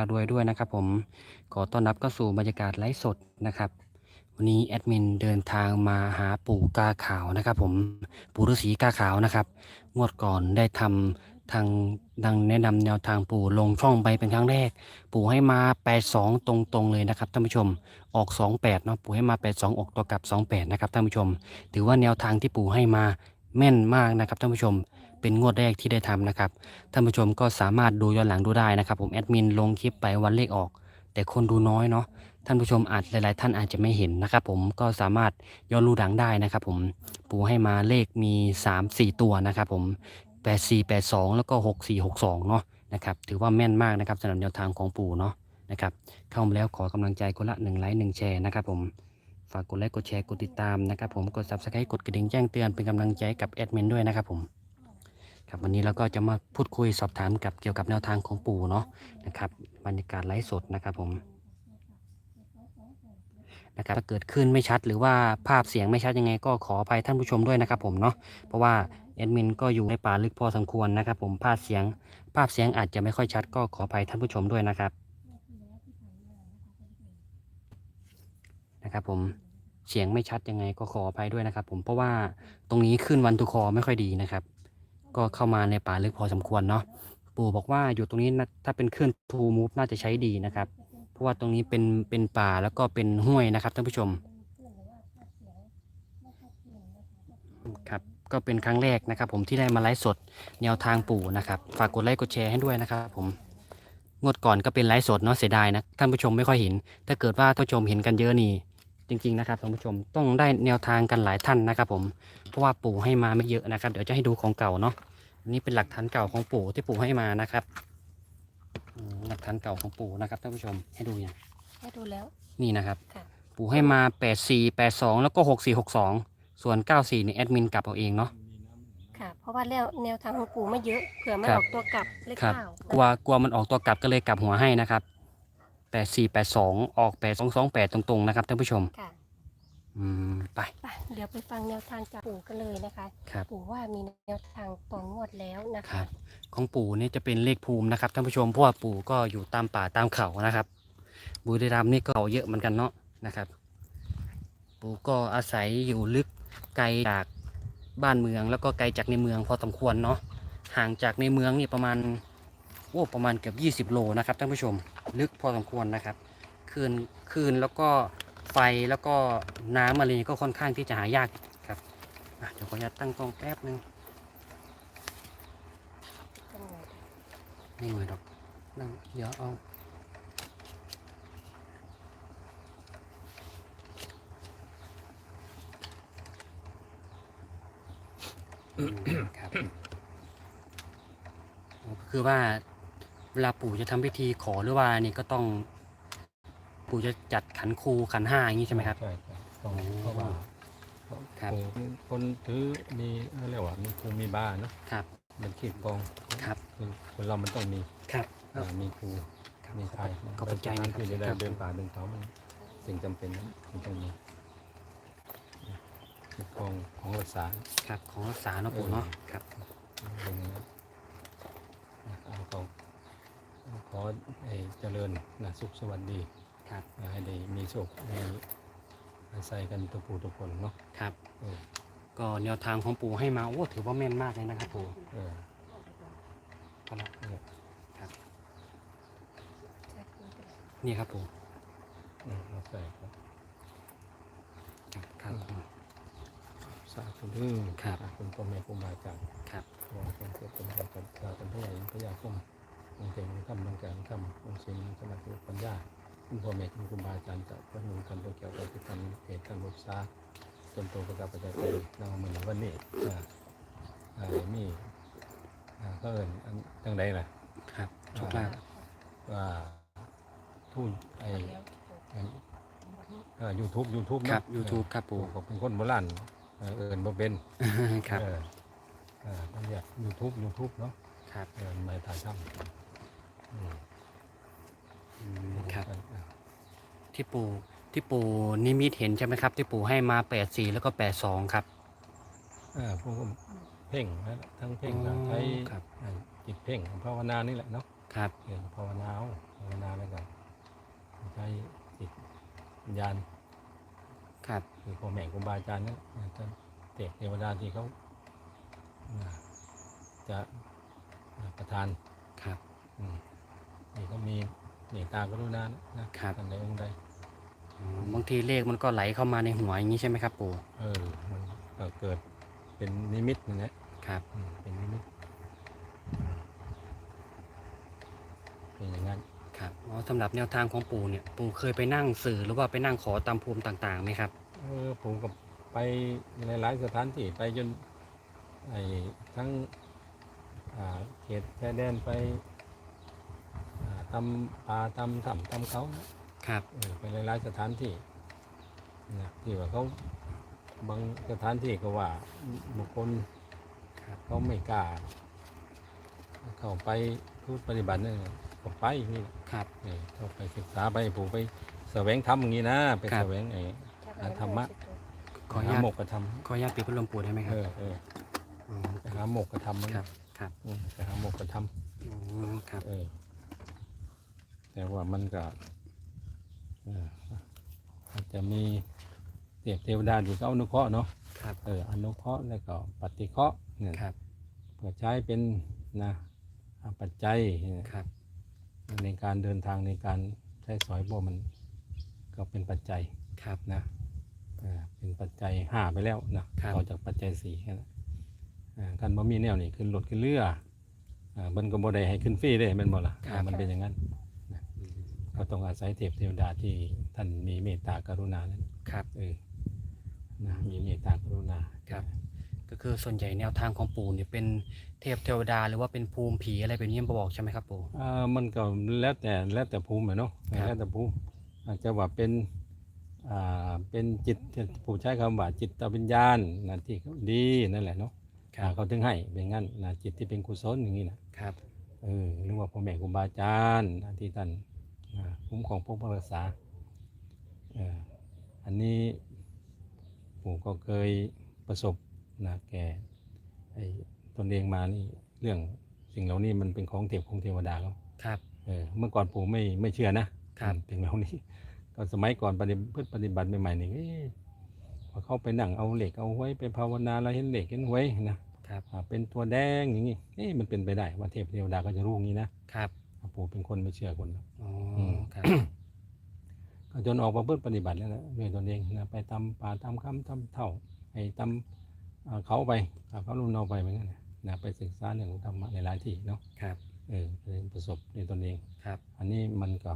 ารวยด้วยนะครับผมขอต้อนรับเข้าสู่บรรยากาศไลฟ์สดนะครับ วันนี้แอดมินเดินทางมาหาปู่กาขาวนะครับ ผมปู่ฤาษีกาขาวนะครับ งวดก่อนได้ทำทางดังแนะนำแนวทางปู่ลงช่องไปเป็นครั้งแรก ปู่ให้มา 82 ตรงๆเลยนะครับท่านผู้ชมออก 28เนาะปู่ให้มา 82 ออกตัวกลับ 28 นะครับท่านผู้ชม ถือว่าแนวทางที่ปู่ให้มาแม่นมากนะครับท่านผู้ชม เป็นงวดแรกที่ได้ทำนะครับท่านผู้ชมก็สามารถดูย้อนหลังดูได้นะครับ ผมแอดมินลงคลิปไปวันเลขออก แต่คนดูน้อยเนาะท่านผู้ชมอาจหลาย ๆ ท่านอาจจะไม่เห็นนะครับ ผมก็สามารถย้อนดูหลังได้นะครับ ผมปูให้มาเลขมี 3 4 ตัวนะครับ ผม 8 4 8 2 แล้วก็ 6 4 6 2 เนาะนะครับถือว่าแม่นมากนะครับสำหรับแนวทางของปู่เนาะนะครับเข้ามาแล้วขอกำลังใจคนละ1ไลค์1แชร์นะครับ ผมฝากกดไลค์กดแชร์กดติดตามนะครับ ผมกด subscribe กดกระดิ่งแจ้งเตือนเป็นกำลังใจกับแอดมินด้วยนะครับผม ครับวันนี้เราก็จะมาพูดคุยสอบถามกับเกี่ยวกับแนวทางของปู่เนาะนะครับบรรยากาศไลฟ์สดนะครับผมนะครับถ้าเกิดขึ้นไม่ชัดหรือว่าภาพเสียงไม่ชัดยังไง ก็ขออภัยท่านผู้ชมด้วยนะครับผมเนาะเพราะว่าแอดมินก็อยู่ในป่าลึกพอสมควรนะครับ ผมภาพเสียง ภาพเสียงอาจจะไม่ค่อยชัด ก็ขออภัยท่านผู้ชมด้วยนะครับนะครับผมเสียงไม่ชัดยังไงก็ขออภัยด้วยนะครับ ผมเพราะว่าตรงนี้ขึ้นวันทุกคอไม่ค่อยดีนะครับ ก็เข้ามาในป่าลึกพอสมควรเนาะปู่บอกว่าอยู่ตรงนี้นะถ้าเป็นเคลื่อนทูมูฟน่าจะใช้ดีนะครับ เพราะว่าตรงนี้เป็นเป็นป่าแล้วก็เป็นห้วยนะครับท่านผู้ชมครับก็เป็นครั้งแรกนะครับ ผมที่ได้มาไลฟ์สดแนวทางปู่นะครับฝากกดไลค์กดแชร์ให้ด้วยนะครับผมงดก่อนก็เป็นไลฟ์สดเนาะเสียดายนะท่านผู้ชมไม่ค่อยเห็น ถ้าเกิดว่าท่านผู้ชมเห็นกันเยอะนี่ จริงๆนะครับท่านผู้ชมต้องได้แนวทางกันหลายท่านนะครับ ผมเพราะว่าปู่ให้มาไม่เยอะนะครับ เดี๋ยวจะให้ดูของเก่าเนาะอันนี้เป็นหลักฐานเก่าของปู่ที่ปู่ให้มานะครับอืมหลักฐานเก่าของปู่นะครับท่านผู้ชมให้ดูอย่างให้ดูแล้ว นี่นะครับค่ะปู่ให้มา 8 4 8 2 แล้วก็ 6 4 6 2 ส่วน 9 4นี่แอดมินกลับเอาเองเนาะค่ะ เพราะว่าแล้วแนวทางของปู่ไม่เยอะเผื่อไม่ครัอบอกตัวกลับเลขครับเก้ากลัวกลัวมันออกตัวกลับก็เลยกลับหัวให้นะครับ 8 4 8 2ออก8 2 2 8ตรงๆนะครับท่านผู้ชม ค่ะอืมไป ไปเดี๋ยวไปฟังแนวทางจากปู่กันเลยนะคะ ครับ ปู่ว่ามีแนวทางต่องวดแล้วนะครัคะ บ ของปู่นี่จะเป็นเลขภูมินะครับท่านผู้ชมเพราะว่าปู่ก็อยู่ตามป่าตามเขานะครับ บุรีรัมย์นี่ก็เขาเยอะเหมือนกันเนาะนะครับ ปู่ก็อาศัยอยู่ลึกไกลจากบ้านเมือง แล้วก็ไกลจากในเมืองพอสมควรเนาะห่างจากในเมืองนี่ประมาณ โอ้ประมาณเกือบ20 โลนะครับท่านผู้ชมลึกพอสมควรนะครับคืนคืนแล้วก็ไฟแล้วก็น้ำอะไรก็ค่อนข้างที่จะหายากครับเดี๋ยวขออนุญาตตั้งกล้องแป๊บนึงไม่เหมือนหรอกนั่งเดี๋ยวเอาครับโอ้คือว่า เวลาปู่จะทำพิธีขอหรือว่านี่ก็ต้อง ปู่จะจัดขันครูขันห้าอย่างนี้ใช่ไหมครับ ใช่ใช่ต้องโอ้เพราะว่าครับคนคนถือมีเรียกว่ามีครูมีบ้านเนอะครับเป็นขีดกองครับคือคนเรามันต้องมีครับอ่ามีครูครับมีขอบไทยขอบคุณใจนั้นะนครับที่จะได้ครับเดินป่าเดินเขามันสิ่งจำเป็นนะมันต้องมีขีดกองของรักษาครับของรักษาเนาะปู่เนาะครับ ตรงนี้นะเอาเขาข อให้เจริญนะสุขสวัสดีครับให้ได้มีโชคมีอาศัยกันตัวผู้ทุกคนเนาะครับ เออก็แนวทางของปู่ให้มาโอ้ถือว่าแม่นมากเลยนะครับปู่เออก็ละเนี่ยนี่ครับปู่อืมเอาใส่ครับครับครับผมสาธุดื้อครับคุณพ่อแม่ครูบาอาจารย์ครับ ขอเป็นเกิดเป็นอะไรกันตาเป็นผู้ใหญ่พระยาคม องค์เก่งทำบางการทำองค์ศิลสมาธิปัญญาคุณพ่อแม่คุณครูบาอาจารย์จะพระนุนกันตัวเกี่ยวกับที่ทำเหตุการณ์บุษาจนโตประกาศประจักษ์เป็นนางมันวันนี้มีก็เอินอันจังใดล่ะ ครับโชคลาภว่าทุ่นไอยูทูบยูทูบครับ YouTube ครับปู่ผมเป็นคนโบราณเอินบ่เป็นครับเออเออต้องเรียกยูทูบยูทูบเนาะครับเออไม่ถ่ายทำ ครับเออที่ปู่ที่ปู่นิมิตเห็นใช่ไหมครับ ที่ปู่ให้มาแปดสี่แล้วก็แปดสองครับเออพวกผมเพ่งนะทั้งเพ่งอ๋อทั้งใช้ครับเอ่อจิตเพ่งภาวนานี่แหละเนาะครับเออภาวนาเอาภาวนาแล้วก็ใช้จิตวิญญาณครับคือพ่อแม่ครูบาอาจารย์นั่นแหละนะท่านเทพเทวดาที่เขาอ่าจะอ่าประทานครับอืม นี่ก็มีเมตตากรุณานะนะครับท่านใดองค์ใดอ๋อบางทีเลขมันก็ไหลเข้ามาในหัวอย่างนี้ใช่ไหมครับปู่เออมันก็เกิดเป็นนิมิตนั่นแหละครับอืมเป็นนิมิตเป็นอย่างนั้น ครับอ๋อสำหรับแนวทางของปู่เนี่ยปู่เคยไปนั่งสื่อหรือว่าไปนั่งขอตามภูมิต่างๆไหมครับ เออผมก็ไปในหลายสถานที่ไปจนไอ้ทั้งอ่าเขตชายแดนไป อ่าตำป่าตำถ้ำตำเขานะครับเออไปหลายๆสถานที่นะที่ว่าเขาบางสถานที่ก็ว่าบุคคลครับเขาไม่กล้าเข้าไปพูดปฏิบัตินั่นน่ะก็ไปนี่ครับเออเข้าไปศึกษาไปผูไปแสวงธรรมอย่างนี้นะไปครับแสวงไอ้อ่าธรรมะขออนุหาญาตหมกกระทขออนุญาตปิดพัดลมปู่ได้ไหมำครัเอบอเอออ๋อไปหาหมกกระทำมันครับ ครับอืมไปหาหมกกระทอ๋อครับำเออ แต่ว่ามันก็เอออาจจะมีเทพเทวดาอยู่ก็อนุเคราะห์เนาะครับเอออนุเคราะห์แล้วก็ปฏิเคราะห์เนี่ยครับเพื่อใช้เป็นนะอ่าปัจจัยเนี่ยครับ ในการเดินทางในการใช้สอยโบมันก็เป็นปัจจัยครับนะเอ่อเป็นปัจจัยห้าไปแล้วนะครับต่อจากปัจจัยสี่แค่นั้นอ่าการบ่มีแนวนี่ขึ้นรถขึ้นเรืออ่ามันก็บ่ได้ให้ขึ้นฟรีได้แมันบ่ล่ะอ่ามันเป็นอย่างนั้นอืม ก็ต้องอาศัยเทพเทวดาที่ท่านมีเมตตากรุณานั้นครับเออนะมีเมตตากรุณาครับ ก็คือส่วนใหญ่แนวทางของปู่เนี่ยเป็นเทพเทวดาหรือว่าเป็นภูมิผีอะไรแบบนี้มาบอกใช่ไหมครับปู่ อ่ามันก็แล้วแต่แล้วแต่ภูมิอะเนาะครับ แล้วแต่ภูมิอาจจะว่าเป็นอ่าเป็นจิตผู้ใช้คำว่าจิตวิญญาณนะที่เขาดีนั่นแหละเนาะครัอ่าบเขาถึงให้เป็นงั้นนะจิตที่เป็นกุศลอย่างนี้นะ ครับ เออหรือว่าพ่อแม่ครูบาอาจารย์นะที่ท่านอ่า คุ้มของพวกรักษาเอออันนี้ผมก็เคยประสบนะแก่ไอ้ตนเองมานี่เรื่องสิ่งเหล่านี้มันเป็นของเทพของเทวดาเขาครับเออเมื่อก่อนผมไม่ไม่เชื่อนะครับสิ่งเหล่านี้ก็สมัยก่อนปฏิพฤติปฏิบัติใหม่ๆนี่เอ๊ะพอเข้าไปนั่งเอาเหล็กเอาไว้ไปภาวนาแล้วเห็นเหล็กเห็นไว้นะครับอ่าเป็นตัวแดงอย่างนี้เอ๊ะมันเป็นไปได้ว่าเทพเทวดาก็จะรู้อย่างนี้นะครับปู่เป็นคนไม่เชื่อคนอ๋อมครับ ก็จนออกมาเพื่อปฏิบัติแล้วนะด้วยตนเองนะไปตำป่าตำคำตำเท่าไอ้ตำอ่าเขาไปอ่าเขาลุ่นเอาไปเหมือนกันนะนะไปศึกษาเรื่องของธรรมะในหลายที่เนาะครับเออเป็นประสบในตนเองครับ อันนี้มันก็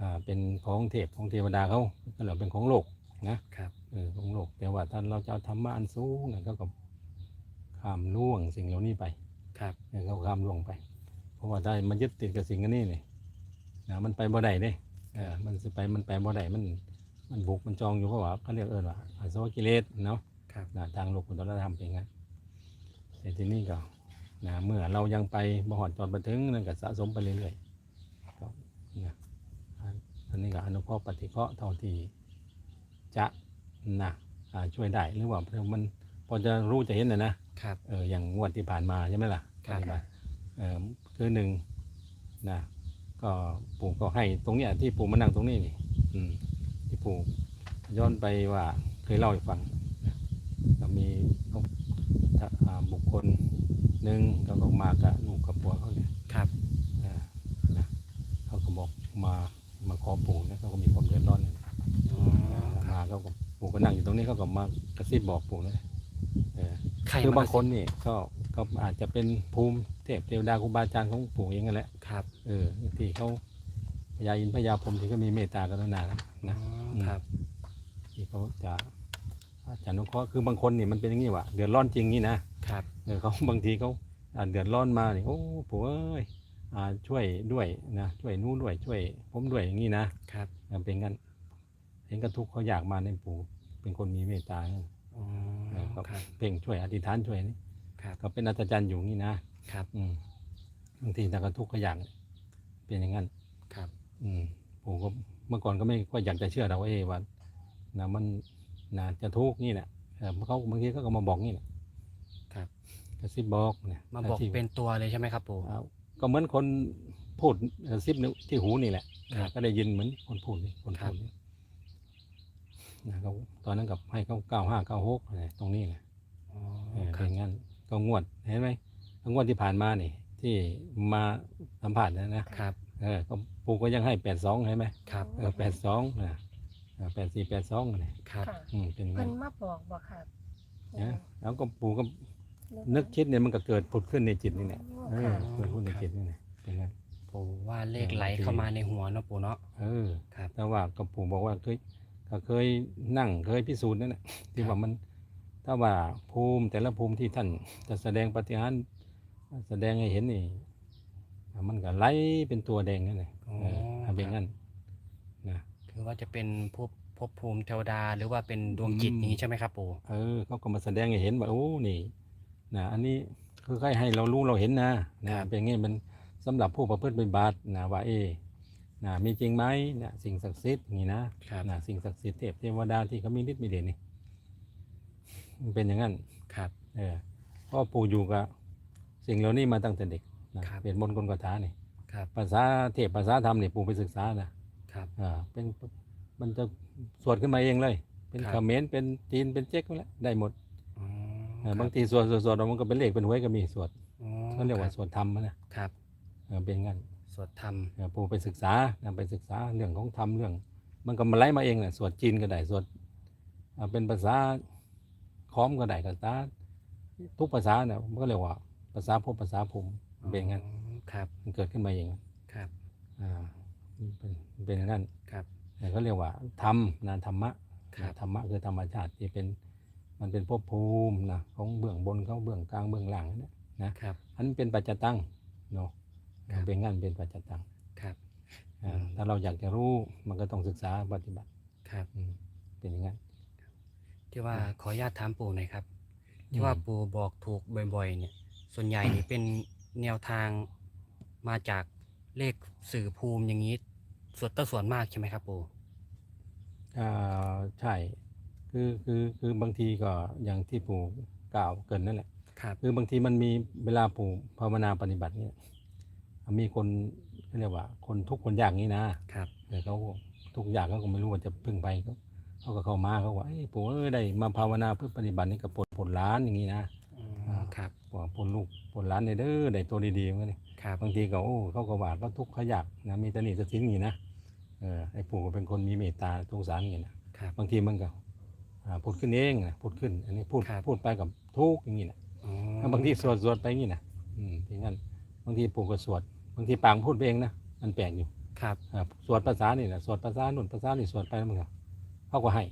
อ่าเป็นของเทพของเทวดาเขาก็เหลือเป็นของโลกนะครับเออของโลกแต่ว่าท่านเราจะเอาธรรมะอันสูงเนี่ยก็ก็ข้ามล่วงสิ่งเหล่านี้ไป ครับเออเขาข้ามล่วงไป เพราะว่าได้มันยึดติดกับสิ่งอันนี้เนี่ย นะมันไปบ่ได้เด้เออมันสิไปมันไปบ่ได้มัน มันบุกมันจองอยู่เพราะว่าเขาเรียกเออว่าอาสวะกิเลสเนาะครับ นะทางโลกุตตรธรรมเป็นงั้นแต่ทีนี้ก็นะเมื่อเรายังไปบ่หอดจอดบันทึงนั่นก็สะสมไปเรื่อยๆก็นะอันอันนี้ก็อนุเคราะห์ปฏิเคราะห์เท่าที่จะนะอ่าช่วยได้หรือว่ามันพอจะรู้จะเห็นนะนะครับ เอออย่างงวดที่ผ่านมาใช่ไหมล่ะครับปฏิบัติเออคือหนึ่งนะ ก็ปู่ก็ให้ตรงเนี้ยที่ปู่มานั่งตรงนี้นี่ อืม ที่ปู่ย้อนไปว่าเคยเล่าให้ฟังนะก็มีเขาอ่าบุคคลหนึ่งเขาก็มากับลูกกับปัวเขาเนี่ยครับอ่านะเขาก็บอกมามาขอปู่นะเขาก็มีความเดือดร้อนเนี่ยอ๋ออ่ามาเขาก็ปู่ก็นั่งอยู่ตรงนี้เขาก็มากระซิบบอกปู่เลยเออใครคือบางมคนนี่ก็ ก็อาจจะเป็นภูมิเทพเทวดาครูบาอาจารย์ของปู่เองนั่นแหละครับเออที่เขาพญาอินทร์พญาพรหมที่เขามีเมตตากรุณานะอ๋นะอครับ ที่เขาจะอาจารย์นุเคราะห์คือบางคนนี่มันเป็นอย่างนี้ว่ะเดือดร้อนจริงนี่นะครับ เออเขาบางทีเขาอ่าเดือดร้อนมาเนี่ยโอ้ปู่เอ้ยอ่าช่วยด้วยนะช่วยนู้นด้วยช่วย ผมด้วยอย่างนี้นะครับเออเป็นกันเห็นกันทุกข์เขาอยากมาในปู่เป็นคนมีเมตตานะ อ๋อเออก็ครับ เพ่งช่วยอธิษฐานช่วยนี่ ครับ ก็เป็นอัศจรรย์อยู่นี่นะครับ อืมบางทีแต่ก็ทุกข์ก็อย่างเป็นอย่างนั้น ครับ อืมผมก็เมื่อก่อนก็ไม่ค่อยอยากจะเชื่อเราเองว่านะมันนะจะทุกข์นี่แหละเออเขาบางทีเขาก็มาบอกนี่แหละครับ กระซิบบอกเนี่ยมาบอกที่เป็นตัวเลยใช่ไหมครับปู่อ่าก็เหมือนคนพูดกระซิบในที่หูนี่แหละครับก็ได้ยินเหมือนคนพูดนี่คนครัพูบดนี่นะเขาตอนนั้นกับให้เขาเก้าห้าเก้าหกตรงนี้แหละอ๋อเออคเป็รับนงั้น ก็งวดเห็นไหมก็งวดที่ผ่านมานี่ ที่มาสัมผัสนะนะครับเออก็ปู่ก็ยังให้แปดสองเห็นไหมครับเออแปดสองนะแปดสี่แปดสองนี่ครับค่ะ อืมเป็นเพิ่งั้นนมาบอกบ่ค่ะนะแล้วก็ปู่ก็นึกคิดเนี่ยมันก็เกิดผุดขึ้นในจิตนี่แหละเออค่ะเกิดขึ้นในจิตนี่แหละเป็นงั้นปู่ว่าเลขไหลเข้ามาในหัวเนาะปู่เนาะ เออครับแต่ว่าก็ปู่บอกว่าเคยก็เคยนั่งเคยพิสูจน์นั่นแหละที่ว่ามัน ถ้าว่าภูมิแต่ละภูมิที่ท่านจะแสดงปฏิหารย์แสดงให้เห็นนี่มันก็ไหลเป็นตัวแดงนั่นแหละอ๋อเออถ้าเป็นงั้นนะคือว่าจะเป็นภพภพภูมิเทวดาหรือว่าเป็นดวงจิตอืมอย่างนี้ใช่ไหมครับปู่เออเขาก็มาแสดงให้เห็นว่าโอ้นี่นะอันนี้คือใครให้เรารู้เราเห็นนะนะเป็นไงมันสำหรับผู้ประพฤติปฏิบัตินะว่าเอนะมีจริงไหมนะสิ่งศักดิ์สิทธิ์อย่างนี้นะครับนะสิ่งศักดิ์สิทธิ์เทพเทวดาที่เขามีฤทธิ์มีเดชนี่ มันเป็นอย่างนั้นครับ เออเพราะปู่อยู่กับสิ่งเหล่านี้มาตั้งแต่เด็กนะครับ เปลี่ยนมนต์กลกถานี่ครับ ภาษาเทพภาษาธรรมนี่ปู่ไปศึกษานะครับ อ่าเป็นมันจะสวดขึ้นมาเองเลย เป็นครับ เขมรเป็นจีนเป็นเจ๊กนั่นแหละได้หมดอ๋อเออครับบางทีสวดสวดสวดออกมันก็เป็นเลขเป็นหวยก็มีสวดอ๋อเขาเรียกว่าคสวดธรรมนะ ครับเออเป็นงั้นสวดธรรมเออปู่ไปศึกษานะไปศึกษาเรื่องของธรรมเรื่อง มันก็มาไล่มาเองแหละสวดจีนก็ได้สวดอ่าเป็นภาษา คอมก็ได้ภาษาทุกภาษาเนี่ยมันก็เรียกว่าภาษาพบภาษาภูมิเป็นงั้นอ๋อครับ มันเกิดขึ้นมาเองครับอ่ามันเป็นมันเป็นอย่างนั้นครับแต่เขาเรียกว่าธรรมนะธรรมะครับนะธรรมะคือธรรมชาติที่เป็นมันเป็นภพภูมินะของเบื้องบนเขาเบื้องกลางเบื้องล่างเนี่ยนะครับอันนเป็นปัจจตังเนาะครับเป็นงั้นเป็นปัจจตังครับอ่าอืมถ้าเราอยากจะรู้มันก็ต้องศึกษาปฏิบัติครับอืมเป็นอย่างนั้น ที่ว่าครับขออนุญาตถามปู่หน่อยครับ ที่ว่าอืมปู่บอกถูกบ่อยๆ เนี่ย ส่วนใหญ่นี่เป็นแนวทางมาจากเลขสื่อภูมิอย่างนี้ส่วนต้ส่วนมากใช่ไหมครับปู่อ่าใช่คือคือคือบางทีก็อย่างที่ปู่กล่าวเกรินนั่นแหละครับคือบางทีมันมีเวลาปู่ภาวนาปฏิบัติเนี่ยมีคนเรียกว่า คนทุกข์คนยากนี้นะครับแต่เขาทุกข์ยากเขาก็ไม่รู้ว่าจะพึ่งไป เขาเขาก็เข้ามาเขาว่าเอ้ยปู่เอ้ยได้มาภาวนาเพื่อปฏิบัตินี่กับผลผลล้านอย่างนี้นะอ๋ออ่าครับว่าผลลูกผลล้านในเด้อได้ตัวดีๆเหมือนกันนี่ครับบางทีก็โอ้เขาก็ว่าเขาทุกข์เขายากนะมีแตหนี่จะทิ้งนี่นะเออไอ้ปู่ก็เป็นคนมีเมตตาสงสารอย่างนี้นะครับบางทีมันก็อ่าพูดขึ้นเองนะพูดขึ้น อันนี้พูดครับพูดไปกับทุกข์อย่างนี้นะอ๋อถ้าบางทีสวดสวดไปอย่างนี้นะอืมเป็นงั้นบางทีปู่ก็สวดบางทีปางพูดไปเองนะมันแปลกอยู่ครับอ่าสวดภาษานี่นะสวดภาษาหนุนภาษานี่สวดไปแล้วมันก็ เขาก็ให้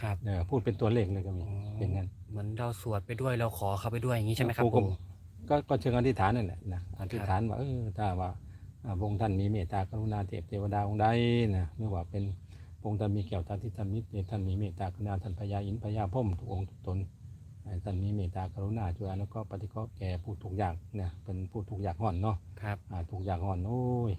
ครับเออพูดเป็นตัวเลขเลยก็มีอ๋อเป็นงั้นเหมือนเราสวดไปด้วยเราขอเขาไปด้วยอย่างนี้ใช่ไหมครับปู่ก็ปู่ก็ก็เชิงอธิษฐานนั่นแหละนะอธิษฐานว่าเออถ้าว่าอ่าพระองค์ท่านมีเมตตากรุณาเทพเทวดาองค์ใดนะไม่ว่าเป็นพระองค์ท่านมีแก้วตาที่ท่านมิตรท่านมีเมตตากรุณาท่านพญาอินทร์พญาพรหมทุกองค์ทุกตนให้ท่านมีเมตตากรุณาช่วยอนุเคราะห์ปฏิเคราะห์แก่ผู้ทุกข์ยากเนี่ยเป็นผู้ทุกข์ยากห่อนเนาะครับอ่าทุกอย่างห่อนโอ้ย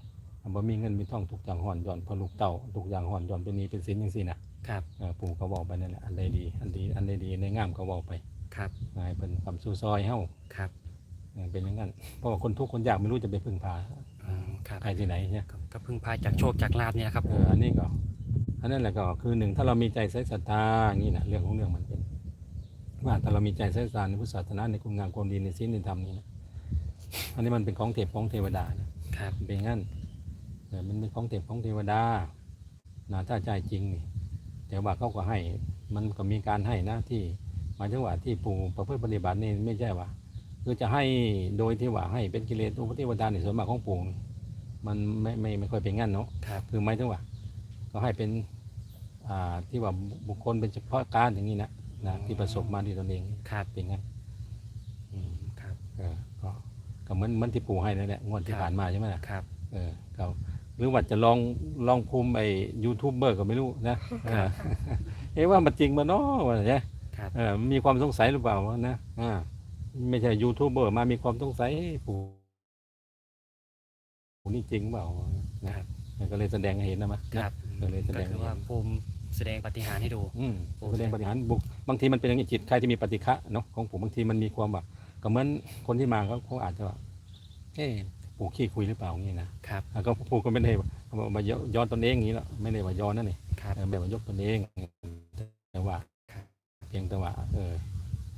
บ่มีเงินมีทองทุกอย่างห่อนย้อนเพอลูกเต่าทุกอย่างห่อนย้อนเป็นหนี้เป็นสินจังซี่นะ ครับเออปู่ก็บอกไปนั่นแหละอันใดดี อันดีอันใดดีในงามก็บอกไปครับให้เป็นคำสู้ซอยเฮาครับเออเป็นอย่างนั้นเพราะว่าคนทุกข์คนยากไม่รู้จะไปพึ่งพาอ๋อครับใครที่ไหนเนี่ย ก็ก็พึ่งพาจากโชคจากลาบเนี่ยครับเอปู่ออันนี้ก็อันนั้นแหละก็คือหนึ่งถ้าเรามีใจใส่ศรัทธาอย่างนี้นะเรื่องของเรื่องมันเป็น ว่าถ้าเรามีใจใส่ศรัทธาในพุทธศาสนาในคุณงามความดีในศีลในธรรมนี่นะอันนี้มันเป็นของเทพของเทวดานะครับเป็นงั้นเออมันเป็นของเทพของเทวดานะถ้าใจจริงนี่ แต่ว่าเขาก็ให้มันก็มีการให้นะที่หมายถึงว่าที่ปู่ประพฤติปฏิบัตินี่ไม่ใช่ว่าคือจะให้โดยที่ว่าให้เป็นกิเลสอุปเทวดาในส่วนมากของปู่นี่มันไม่ไม่ไม่ค่อยเป็นงั้นเนาะครับคือหมายถึงว่าก็ให้เป็นอ่าที่ว่าบุคคลเป็นเฉพาะการอย่างนี้นะนะที่ประสบมาที่ตนเองครับเป็นงั้นอืมครับเออก็ก็เหมือนเหมือนที่ปู่ให้นั่นแหละงวดที่ครับผ่านมาใช่ไหมล่ะครับ เออเขา หรือว่าจะลองลองภูมิไอ้ยูทูบเบอร์ก็ไม่รู้นะเออเอ๊ะว่ามันจริงมาเนาะว่าเนี่ยครับ เออมีความสงสัยหรือเปล่าวะนะอ่าไม่ใช่ยูทูบเบอร์มามีความสงสัยเอ๊ะปู่ปู่นี่จริงเปล่านะครับก็เลยแสดงให้เห็นนะมั้ยครับ ก็เลยแสดก็งคือว่าภูมิแสดงปาฏิหารย์ให้ดู อืมปู่แสดงปฏิหารย์บุกบางทีมันเป็นอย่างนี้จิตใครที่มีปฏิฆะเนาะของผมบางทีมันมีความแบบก็เหมือนคนที่มาเขาเขาอาจจะว่าเอ๊ะ ปู่ขี้คุยหรือเปล่าอย่างนี้นะครับอ่าก็ปู่ก็ไม่ได้ว่ามาย้อนตนเองอย่างนี้หรอกไม่ได้ว่าย้อนนั่นนี่ครับเออแบบว่ายกตนเองแต่ว่าครับเพียงแต่ว่าเออ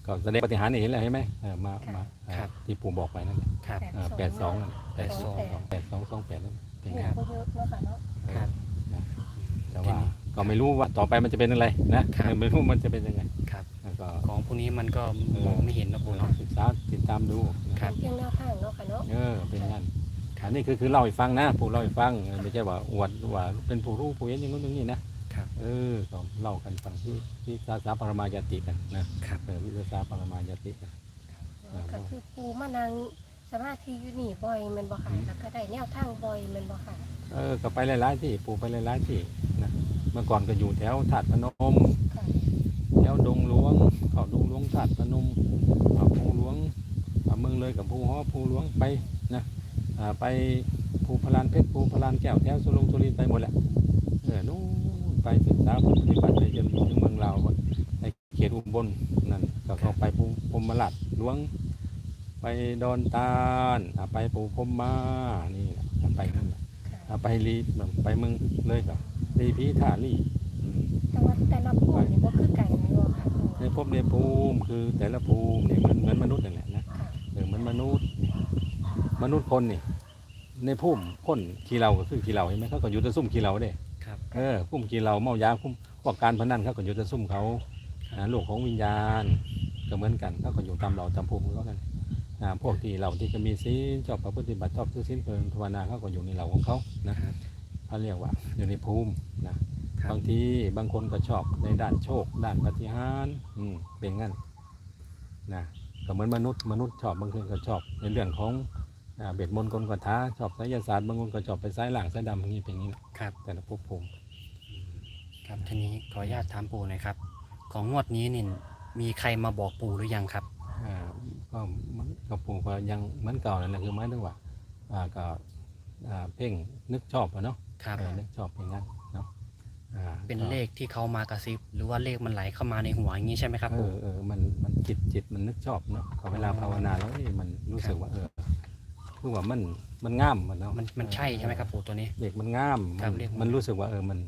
ก็แสดงปฏิหารย์นี่เห็นแล้วใช่ไหมเออมามาเอ่อครับที่ปู่บอกไปนั่นแหละครับแปดสองแปดสองแปดแปดสองสองแปดนั่นเป็นเห็ไงนก็เยอะเนาะค่ะเนาะครับแต่ว่า ก็ไม่รู้ว่าต่อไปมันจะเป็นอะไรนะครับเออไม่รู้มันจะเป็นยังไงครับ แล้วก็ ของพวกนี้มันก็มองไม่เห็นนะปู่เนาะ ศึกษาติดตามดูครับ เพียงแนวทางเนาะค่ะเนาะเออเป็นงั้นอันนี้คือคือเล่าให้ฟังนะปู่เล่าให้ฟังเออไม่ใช่ว่าอวดว่าเป็นผู้รู้ผู้เห็นอย่างนู้นอย่างนี้นะครับ เออก็เล่ากันฟังที่ที่ศาสนาปรมายาติกันนะครับ เออวิศาปรมายาติกันก็คือปูมานั่งสมาธิอยู่นี่บ่อยแมันบ่ค่ะแล้วก็ได้แนวทางบ่อยแมันบ่ค่ะ เออก็ไปหลายๆที่ปู่ไปหลายๆที่นะเมื่อก่อนก็อยู่แถวถาดพนมค่ะแถวดงหลวงเขาดงหลวงถาดพนมอ่าภูหลวงอ่าเมืองเลยกับภูฮอภูหลวงไปนะอ่าไปภูพลานเพชรภูพลานแก้วแถวสุรงสุรินทร์ไปหมดแหละเออนู่นไปศึกษาปฏิบัติไปจนถึงเมืองลาวในเขตอุบลนั่นก็เข้าไปภูพรหมราชหลวง ไปดอนตาลอ่าไปภูพรหมมานี่แหละไปนั่นแหละค่ะอ่าไปรีไปเมืองเลยกับ รีพีท่ารีอืมแต่ว่าแต่ละภูมินี่บ่คือกันเนาะค่ะปูในภพในภูมิคือแต่ละภูมิเนี่ยเหมือนเหมือนมนุษย์นั่นแหละนะค่ะเออเหมือนมนุษย์นี่มนุษย์คนนี่ในภูมิคนขี้เราก็คือขี้เราเห็นไหมเขาก็อยู่แต่ซุ่มขี้เราเด้ครับ เออภูมิขี้เราเมายาภูมิพวกการพนันเขาก็อยู่แต่ซุ่มเขาอ่าโลกของวิญญาณก็เหมือนกันเขาก็อยู่ตามเราตามภูมิของเขากันอ่าพวกที่เราที่จะมีศีลชอบประพฤติบัติชอบทุศีลเพลินภาวนาเขาก็อยู่ในเราของเขานะครับ เขาเรียกว่าอยู่ในภูมินะครับบางทีบางคนก็ชอบในด้านโชค ด้านปฏิหารย์อืมเป็นงั้นนะก็เหมือนมนุษย์มนุษย์ชอบบางคนก็ชอบในเรื่องของอ่าเบ็ดมนต์กลกถาชอบไสยศาสตร์บางคนก็ชอบไปสายหลังสายดำอย่างนี้เป็นอย่างนี้นะครับ แต่ละภพภูมิครับทีนี้ขออนุญาตถามปู่หน่อยครับ ของงวดนี้นี่มีใครมาบอกปู่หรือยังครับอ่าก็มันก็ปลูกก็ยังเหมือนเก่านั่นแหละคือหมายถึงว่าอ่าก็อ่าเพ่งนึกชอบอะเนาะ ครับ เออนึกชอบเป็นงั้นเนาะอ่าเป็นก็เลขที่เขามากระซิบ หรือว่าเลขมันไหลเข้ามาในหัวอย่างนี้ใช่ไหมครับเอปู่อเออมันมันจิตจิตมันนึกชอบเนาะพอเวลาภาวนาแล้วเอ้ยมันรู้สึกว่าเออคือว่ามันมันง่ามมันเนาะมันมันใช่ใช่ไหมครับปู่ตัวนี้ เด็กมันง่ามครับมันเรียกมัน มันรู้สึกว่าเออมัน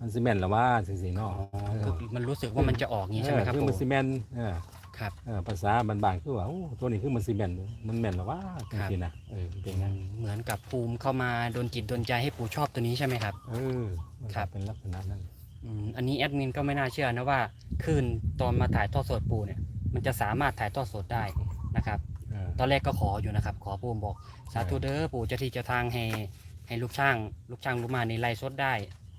มันซีเมนต์หรือว่าสิสิอ๋เนาะอคือมันรู้สึกว่ามันจะออกอย่างนี้ใช่ไหมครับเออคือปู่ มันซีเมนต์เออ ครับ เออภาษาบานๆคือว่าโอ้ตัวนี้คือมันซีเมนต์มันแม่นหรือว่าจครับริงๆนะเออเป็นงั้นเหมือนกับภูมิเข้ามาโดนจิตโดนใจให้ปู่ชอบตัวนี้ใช่ไหมครับ เออมันครับ เป็นลักษณะนั้นอืมอันนี้แอดมินก็ไม่น่าเชื่อนะว่าคลื่นตอนมาถ่ายทอดสดปู่เนี่ย มันจะสามารถถ่ายทอดสดได้นะครับ เออ ตอนแรกก็ขออยู่นะครับ ขอปู่บอก สาธุเด้อปู่เจะที่เจะทางให้ให้ลูกช่าง ลูกช่างลูกมาในไล่สดได้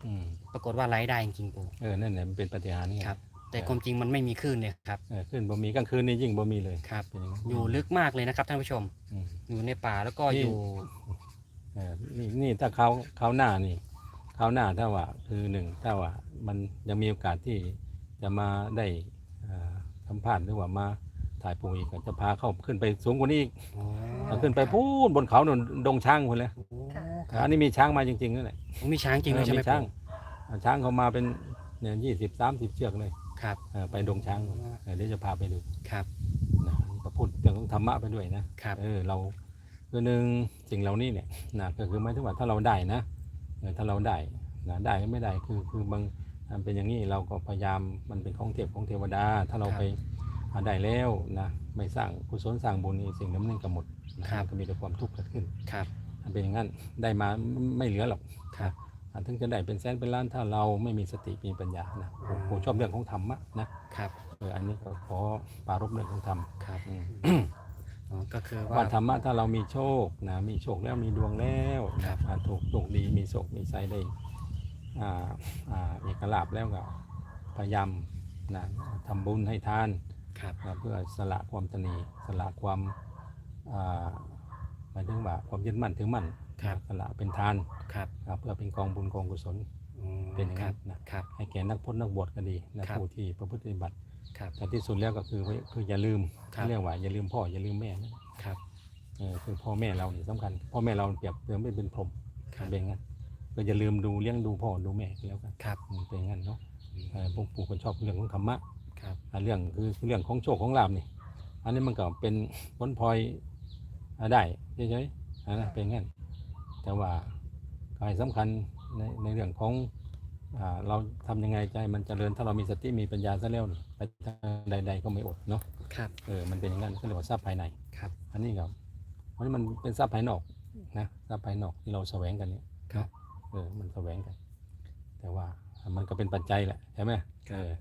อืมปรากฏว่าไล่ได้จริงๆปู่ เออนั่นแหละมันเป็นปฏิหารย์นี่ครับ แต่ความจริงมันไม่มีคลื่นเลยครับเออขึ้นบ่มีกลางคืนนี่ยิ่งบ่มีเลยครับ เป็นอย่างนั้นอยู่ลึกมากเลยนะครับท่านผู้ชม อืม อยู่ในป่าแล้วก็นี่ อยู่เออนี่นี่ถ้าเขาเขาหน้านี่เขาหน้าถ้าว่าคือหนึ่งถ้าว่ามันยังมีโอกาสที่จะมาได้อ่าสัมภาษณ์หรือว่ามาถ่ายปูอีกก็จะพาเข้าขึ้นไปสูงกว่านี้อีกอ๋อเอาขึ้นไปพูนบนเขาหนุนดงช้างคนเลยโอ้ค่ะอันนี้มีช้างมาจริงๆนั่นแหละมีช้างจริงเลยใช่ไหมออช้างปู่อ่าช้างเขามาเป็นเนี่ยยี่สิบสามสิบเชือกเลย ครับเออไปดงช้างเออเดี๋ยวจะพาไปดูครับ นะก็พูดเรื่องของธรรมะไปด้วยนะครับ เออเราคือหนึ่งสิ่งเหล่านี้เนี่ยนะก็คือหมายถึงว่าถ้าเราได้นะเออถ้าเราได้นะได้ก็ไม่ได้คือคือบางอันเป็นอย่างนี้เราก็พยายามมันเป็นของเทพของเทวดา ถ้าเราไปหาได้แล้วนะไม่สร้างกุศลสร้างบุญนี่สิ่งนั้นมันก็หมดนะครับ ก็มีแต่ความทุกข์เกิดขึ้น ครับอันเป็นอย่างนั้นได้มาไม่เหลือหรอกครับอ่า ถึงจะได้เป็นแสนเป็นล้านถ้าเราไม่มีสติมีปัญญานะผมผมชอบเรื่องของธรรมะนะครับเอออันนี้ก็ขอปรารบเรื่องของธรรมครับอืม อ๋อก็คือว่าว่า ธรรมะถ้าเรามีโชคนะมีโชคแล้วมีดวงแล้วครับ อ่าถูกโชคดีมีโชคมีไซได้อ่าอ่าเอกลาบแล้วก็พยายามนะทำบุญให้ทานครับนะเพื่อสละความตนีสละความอ่าหมายถึงว่าความยึดมั่นถือมั่น ครับสละเป็นทานครับอ่าเพื่อเป็นกองบุญกองกุศลอืมเป็นอย่างครันั้บนนะครับให้แก่นักพจนักบวชก็ดีนะครับผู้ที่ประพฤติปฏิบัติครับแต่ที่สุดแล้วก็คือคืออย่าลืมครับเรียกว่าอย่าลืมพ่ออย่าลืมแม่นะครับเออคือพ่อแม่เรานี่สำคัญ พ่อแม่เราเปรียบเทียบไม่เป็นพรหมครับเป็นงั้นก็อย่าลืมดูเลี้ยงดูพ่อดูแม่ก็แล้วกันครับอืมเป็นงั้นเนาะเออพวกปู่ก็ชอบเรื่องของธรรมะครับอ่าเรื่องคือคือเรื่องของโชคของลาภนี่อันนี้มันก็เป็นผลพลอยอ่าได้เฉยๆนะนะเป็นงั้น แต่ว่าก็ให้สำคัญในในเรื่องของอ่าเราทำยังไงใจมันเจริญถ้าเรามีสติมีปัญญาซะแล้วนี่ไปทางใด ๆ ก็ไม่อดเนาะครับเออมันเป็นอย่างนั้นก็เรียกว่าทรัพย์ภายในครับ อันนี้ครับเพราะนี่มันเป็นทรัพย์ภายนอกนะทรัพย์ภายนอกที่เราแสวงกันเนี่ยครับเออมันแสวงกัน แต่ว่ามันก็เป็นปัจจัยแหละใช่ไหมเออ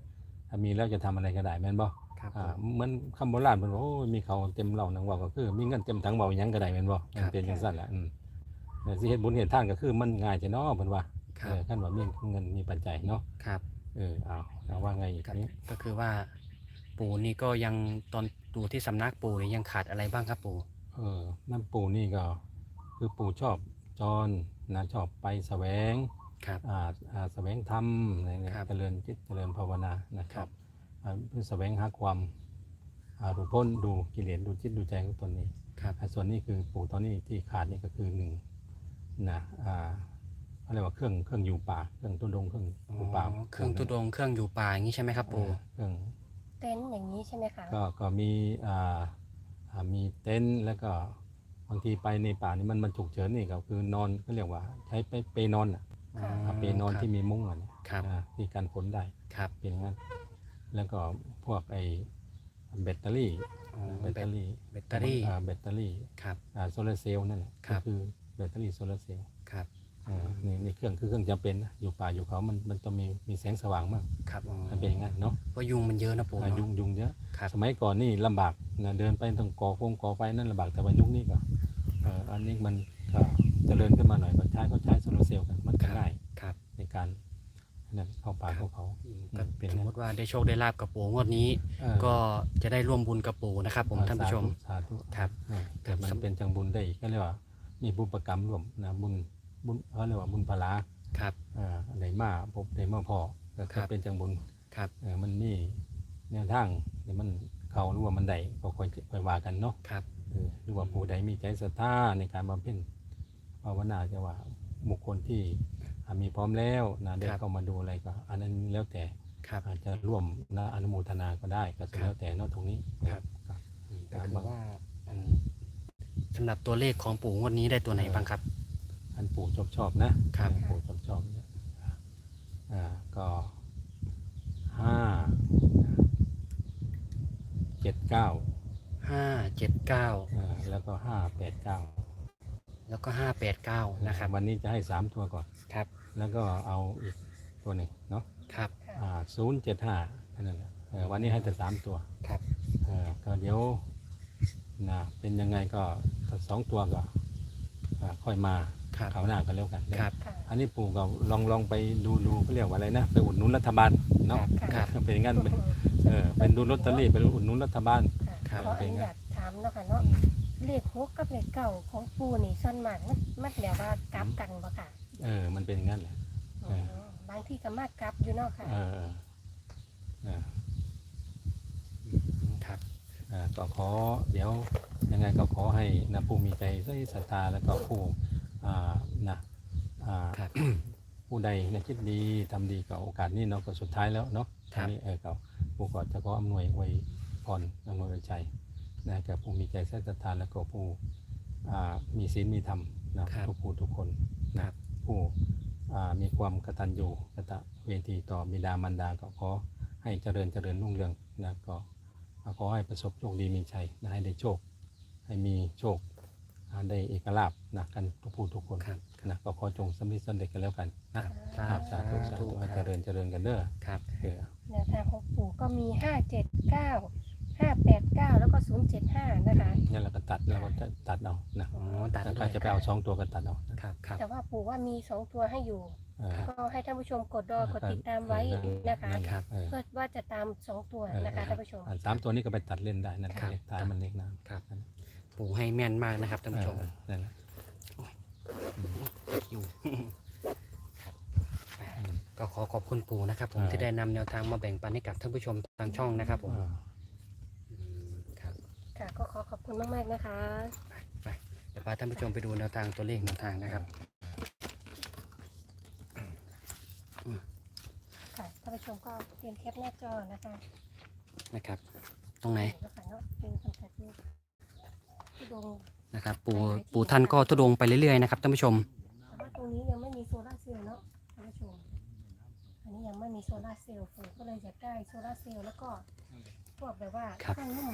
ถ้ามีแล้วจะทำอะไรก็ได้แม่นบ่ครับอ่าเหมือนคำโบราณมันบอกโอ้ยมีเขาเต็มเหล่านังเว่าก็คือ มีเงินเต็มถังเบาหยังก็ได้แม่นบ่มันเป็นอย่างนั้นแหละอืมแต่ สิเฮ็ดบุญเฮ็ดทานก็คือมันง่ายจะเนาะเพิ่นว่าครัเอบอคันว่ามีเงินมีปัจจัยเนาะครับเออเอาแล้วว่าไงอีกครับนี้ก็คือว่า ปู่นี่ก็ยังตอนดูที่สำนักปู่นี่ยังขาดอะไรบ้างครับปู่เออนั่นปู่นี่ก็ คือปู่ชอบจรนะชอบไปแสวง ครับ อ่าอ่าแสวงธรรมอะไรเนี่ยครับเจริญจิตเจริญภาวนานะคครัรับบ อ่าเพื่อแสวงหาความอ่าหลุดพ้นดูกิเลสดูจิตดูใจของตนนี้ครับ อ่าส่วนนี้คือปู่ตอนนี้ที่ขาดนี่ก็คือหนึ่ง นะอ่าเขาเรียกว่าเครื่องเครื่องอยู่ป่าเครื่องตุดงเครื่องอยู่ป่าอ๋อเครื่องตุดงค์เครื่องอยู่ป่าอย่างนี้ใช่ไหมครับเอปู่อเครื่อง เต็นท์อย่างนี้ใช่ไหมคะ ก็ก็มีอ่าอ่ามีเต็นท์แล้วก็บางทีไปในป่านี่มันมันฉุกเฉินนี่ก็คือนอนก็เรียกว่าใช้ไปเปนอนอะอ๋ออ่าเปนอนที่มีมุ้งอะเนี่ยครับ อ่าที่กันฝนได้ครับเป็นอย่างนั้น แล้วก็พวกไอ้แบตเตอรี่อ๋อแบตเตอรี่แบตเตอรี่อ่าแบตเตอรี่ครับ อ่าโซลาร์เซลล์นั่นแหละครับ ก็คือ แบตเตอรี่โซลาร์เซลล์ครับอ่านี่นี่เครื่องคือเครื่องจำเป็นนะอยู่ป่าอยู่เขามันมันต้องมีมีแสงสว่างมากครับอ๋อมันเป็นอย่างนั้นเนาะเพราะยุงมันเยอะนะปู่อ่าเนาะยุงยุงเยอะครับสมัยก่อนนี่ลำบากนะเดินไปต้องก่อฟงก่อไฟนั่นลำบากแต่ว่ายุคนี้ก็เอ่ออันนี้มันก็เจริญขึ้นมาหน่อยก็ใช้ก็ใช้โซลาร์เซลล์กันมันก็ง่ายครับ ในการนั่นเข้าป่าครับ เข้าเขาอืมอืมก็เป็นสไงมมติว่าได้โชคได้ลาบกับปู่งวดนี้ เออก็จะได้ร่วมบุญกับปู่นะครับผมอ่ท่านผู้ชม สาธุครับ อ่าเกิดมันเป็นจังบุญได้อีกก็เรียกว่า มีบุญประกรรมร่วมนะบุญบุญเขาเรียกว่าบุญพลาครับอ่าไหนมาพบไหนมาพอก็ครับเป็นจังบุญครับเออมันมีแนวทางเดี๋ยวมันเขาหรือว่ามันใดก็ค่อยค่อยว่ากันเนาะครับเออหรือว่าผู้ใดมีใจศรัทธาในการบำเพ็ญภาวนาจะว่าบุคคลที่อ่ามีพร้อมแล้วนะได้ครับเข้ามาดูอะไรก็ อันนั้นแล้วแต่ครับอาจจะร่วมนะอนุโมทนาก็ได้ก็สุดครับแล้วแต่เนาะตรงนี้ครับครับอืมก็ตามคืบาองว่าอืม สำหรับตัวเลขของปู่งวดนี้ได้ตัวไหนบ้างครับ อันปู่ชอบชอบนะครับ ปู่ชอบชอบเนี่ยอ่าก็ห้าเจ็ดเก้าห้าเจ็ดเก้าอ่าแล้วก็ห้าแปดเก้าแล้วก็ห้าแปดเก้านะครับ วันนี้จะให้สามตัวก่อน ครับ แล้วก็เอาอีกตัวหนึ่งเนาะครับอ่าศูนย์เจ็ดห้าแค่นั้นแหละเออวันนี้ให้แต่สามตัวครับเออก็เดี๋ยว นะเป็นยังไงก็ถ้าสองตัวก็อ่าค่อยมาครับคราวหน้าก็แล้วกันครับค่ะอันนี้ปู่ก็ลองลองไปดูดูเขาเรียกว่าอะไรนะ ไปอุดหนุนรัฐบาลเนาะครับ เป็นอย่างนั้นเป็นเออเป็นดูลอตเตอรี่ไปอุดหนุนรัฐบาลครับขออนุญาตถามเนาะค่ะเนาะอืม เลขหกกับเลขเก่าของปูนี่ส่วนมากมันมันแบบว่ากลับกันบ่ค่ะเออ มันเป็นอย่างนั้นแหละ เออ บางที่ก็มากกลับอยู่เนาะค่ะ เออเออเออครับเออ ก็ขอเดี๋ยวยังไงก็ขอให้นะผู้มีใจใส่ศรัทธาแล้วก็ผู้อ่านะอ่าครับผู้ใดนะคิดดีทำดีกับโอกาสนี้เนาะก็สุดท้ายแล้วเนาะครับอันนี้เออก็ผู้ก็จะขออำนวยอวยพรอำนวยอวยใจนะแก่ผู้มีใจใส่ศรัทธาแล้วก็ผู้อ่ามีศีลมีธรรมนะครับทุกผู้ทุกคนคนะรับผู้อ่ามีความกตัญญูกตเวทีต่อบิดามารดาก็ขอให้เจริญเจริญรุ่งเรืองนะก็ ขอให้ประสบโชคดีมีชัยนะให้ได้โชค ให้มีโชคอ่าได้เอกลาภนะกันทุกผู้ทุกคนครับนะก็ขอจงสำเร็จสำเร็จกันแล้วกันนะสาครับสาธุสาธุธุให้คเจรับริญเจริญกันเด้อครับเออแนวทางของปู่ก็มีห้าเจ็ดเก้า ห้าแปดเก้าแล้วก็ศูนย์เจ็ดห้านะคะนี่เราก็ตัดเราก็ตัดเอานะอ๋อตัดถ้าใคด้รวยจะไปเอาสองตัวก็ตัดเอานะครับครับแต่ว่าปู่ว่ามีสองตัวให้อยู่ เออ ก็ให้ท่านผู้ชมกดรอกดติดตามไว้นะคะ ครับ เออ เพื่อว่าจะตามสองตัวนะคะท่านผู้ชม อ่าสามตัวนี้ก็ไปตัดเล่นได้นั่นครับ เลขท้ายมันเล็กนะครับ ปู่ให้แม่นมากนะครับท่านผู้ชมเออนั่นแหละอยู่ครับก็ขอขอบคุณปู่นะครับผมอ่าที่ได้นำแนวทางมาแบ่งปันให้กับท่านผู้ชมทางช่องนะครับผมอ่าอืม ครับค่ะก็ขอขอบคุณมากๆนะคะไปเดี๋ยวพาท่านผู้ชมไปดูแนวทางตัวเลขแนวทางนะครับ ค่ะท่านผู้ชมก็เตรียมแคปหน้าจอนะคะนะครับ ตรงไหนแล้วค่ะเนาะเป็นคำถามที่ที่ดงนะครับ ปู่ปู่ท่านก็ทุดงไปเรื่อยๆนะครับท่านผู้ชม แต่ว่าตรงนี้ยังไม่มีโซลาร์เซลล์เนาะท่านผู้ชมอันนี้ยังไม่มีโซลาร์เซลล์ปู่ก็เลยอยากได้โซลาร์เซลล์แล้วก็ พวกแบบว่าครับ เครื่องนุ่ม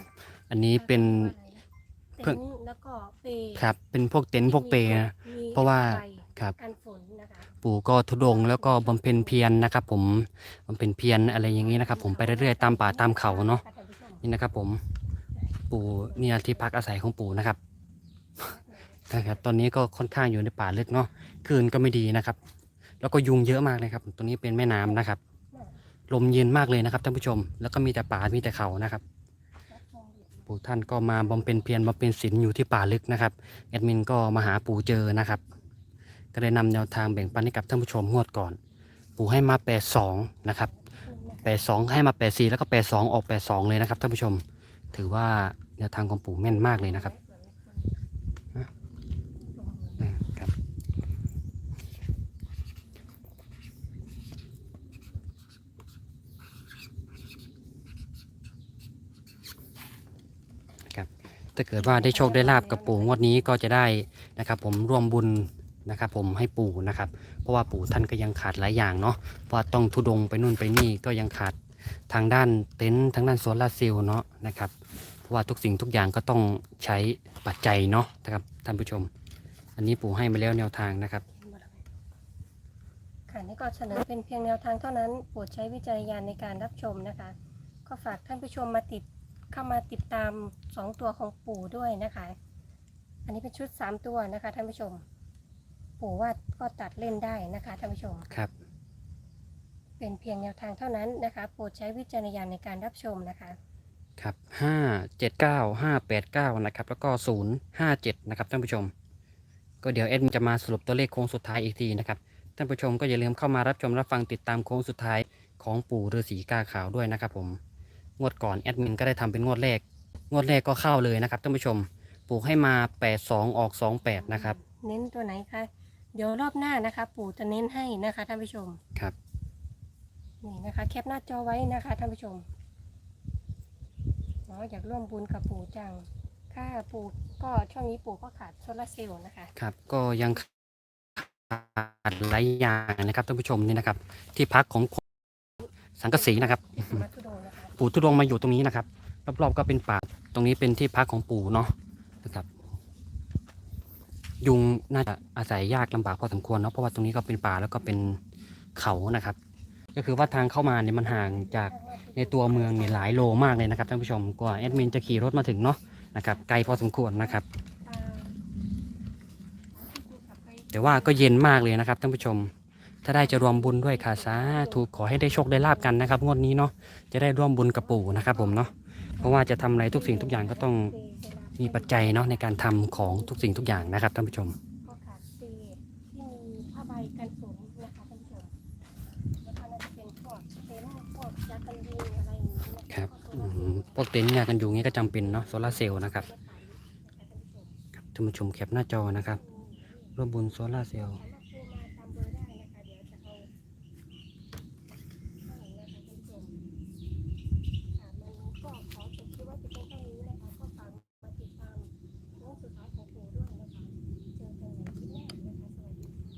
อันนี้เป็น เพิ่เต็ง นท์แล้วก็เปย์ครับเป็นพวกเต็นท์พวกเปรย์นะ มีเพราะว่า ไฟครับ กันฝนนะคะปู่ก็ทุดงแล้วก็บำเพ็ญเพียรนะครับ ผมบำเพ็ญเพียรอะไรอย่างนี้นะครับ ผมไปเรื่อยๆตามป่าตามเขาเนาะท่านผู้ชมนี่นะครับ ผมปู่เนี่ยที่พักอาศัยของปู่นะครับนะครับ ตอนนี้ก็ค่อนข้างอยู่ในป่าลึกเนาะคลื่นก็ไม่ดีนะครับ แล้วก็ยุงเยอะมากเลยครับ ตรงนี้เป็นแม่น้ำนะครับ ลมเย็นมากเลยนะครับท่านผู้ชม แล้วก็มีแต่ป่ามีแต่เขานะครับปู่ท่านก็มาบำเพ็ญเพียรบำเพ็ญศีลอยู่ที่ป่าลึกนะครับแอดมินก็มาหาปู่เจอนะครับ ก็เลยนำแนวทางแบ่งปันให้กับท่านผู้ชมงวดก่อน ปู่ให้มาแปดสองนะครับแปดสองให้มาแปดสี่แล้วก็แปดสองออกแปดสองเลยนะครับท่านผู้ชม ถือว่าแนวทางของปู่แม่นมากเลยนะครับ ถ้าเกิดว่าได้โชคได้ลาบกับปู่งวดนี้ก็จะได้นะครับ ผมร่วมบุญนะครับ ผมให้ปู่นะครับ เพราะว่าปู่ท่านก็ยังขาดหลายอย่างเนาะเพราะว่าต้องทุดงไปนู่นไปนี่ก็ยังขาดทางด้านเต็นท์ทางด้านโซลาร์เซลล์เนาะนะครับเพราะว่าทุกสิ่งทุกอย่างก็ต้องใช้ปัจจัยเนาะนะครับท่านผู้ชม อันนี้ปู่ให้มาแล้วแนวทางนะครับ ค่ะนี่ก็เสนอเป็นเพียงแนวทางเท่านั้นโปรดใช้วิจารณญาณในการรับชมนะคะ ก็ฝากท่านผู้ชมมาติด เข้ามาติดตาม 2 ตัวของปู่ด้วยนะคะ อันนี้เป็นชุด 3 ตัวนะคะท่านผู้ชม ปู่ว่าก็ตัดเล่นได้นะคะท่านผู้ชม ครับ เป็นเพียงแนวทางเท่านั้นนะคะ โปรดใช้วิจารณญาณในการรับชมนะคะ ครับห้าเจ็ดเก้าห้าแปดเก้านะครับ แล้วก็ศูนย์ห้าเจ็ดนะครับท่านผู้ชม ก็เดี๋ยวเอ็ดมินจะมาสรุปตัวเลขโค้งสุดท้ายอีกทีนะครับ ท่านผู้ชมก็อย่าลืมเข้ามารับชมรับฟังติดตามโค้งสุดท้ายของปู่ฤาษีกาขาวด้วยนะครับผม งวดก่อนแอดมินก็ได้ทำเป็นงวดแรก งวดแรกก็เข้าเลยนะครับท่านผู้ชมปู่ให้มา 82 ออก 28 นะครับ เน้นตัวไหนคะเดี๋ยวรอบหน้านะคะ ปู่จะเน้นให้นะคะท่านผู้ชมครับนี่นะคะ แคปหน้าจอไว้นะคะท่านผู้ชมเนาะอยากร่วมบุญกับปู่จังค่าปู่ก็ช่วงนี้ปู่ก็ขาดโซลาร์เซลล์นะคะครับ ก็ยังขาดหลายอย่างนะครับท่านผู้ชมนี่นะครับ ที่พักของสังกะสีนะครับ ปู่ทุดงมาอยู่ตรงนี้นะครับรอบๆก็เป็นป่าตรงนี้เป็นที่พักของปู่เนาะนะครับ ยุงน่าจะอาศัยยากลำบากพอสมควรเนาะเพราะว่าตรงนี้ก็เป็นป่าแล้วก็เป็นเขานะครับ ก็คือว่าทางเข้ามาเนี่ยมันห่างจากในตัวเมืองเนี่ยหลายโลมากเลยนะครับท่านผู้ชมกว่าแอดมินจะขี่รถมาถึงเนาะนะครับไกลพอสมควรนะครับ แต่ว่าก็เย็นมากเลยนะครับท่านผู้ชม ถ้าได้จะรวมบุญด้วยค่ะสาธุขอให้ได้โชคได้ลาบกันนะครับงวดนี้เนาะจะได้ร่วมบุญกับปู่นะครับผมเนาะเพราะว่าจะทำอะไรทุกสิ่งทุกอย่างก็ต้องมีปัจจัยเนาะในการทำของทุกสิ่งทุกอย่างนะครับท่านผู้ชมก็ขาดเปรย์ที่มีผ้าใบกันฝนนะคะท่านผู้ชมแล้วก็น่าจะเป็นพวกเต็นท์พวกยากันยุงอะไรอย่างนี้นะะครับก็อืโซลาร์เซลมล์พวกเต็นท์งานกันอยู่งี้ก็จำเป็นเนาะโซลาร์เซลล์นะครับครับท่านผู้ชมแคปหน้าจอนะครับร่วมบุญโซลาร์เซลล์ สามารถโทรมาตามเบอร์ได้นะคะเดี๋ยวจะเอาให้นะคะท่านผู้ชมค่ะมันก็ขอจบที่ว่าจะเป็นเท่านี้นะคะก็ฝากมาติดตามโค้งสุดท้ายของปู่ด้วยนะคะเจอกันในคลิปหน้านะคะสวัสดีค่ะ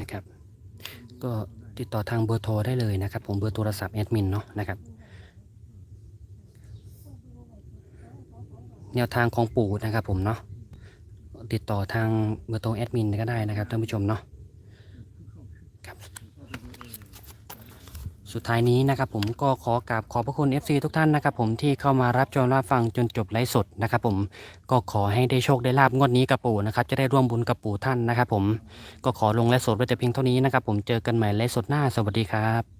นะครับ ก็ติดต่อทางเบอร์โทรได้เลยนะครับ ผมเบอร์โทรศัพท์แอดมินเนาะนะครับแนวทางของปู่นะครับผมเนาะติดต่อทางเบอร์โทรแอดมินก็ได้นะครับท่านผู้ชมเนาะครับ สุดท้ายนี้นะครับผมก็ขอกราบขอบพระคุณ FC ทุกท่านนะครับผมที่เข้ามารับชมรับฟังจนจบไลฟ์สดนะครับผมก็ขอให้ได้โชคได้ลาบงวดนี้กับปู่นะครับจะได้ร่วมบุญกับปู่ท่านนะครับผมก็ขอลงไลฟ์สดไว้แต่เพียงเท่านี้นะครับผมเจอกันใหม่ไลฟ์สดหน้าสวัสดีครับ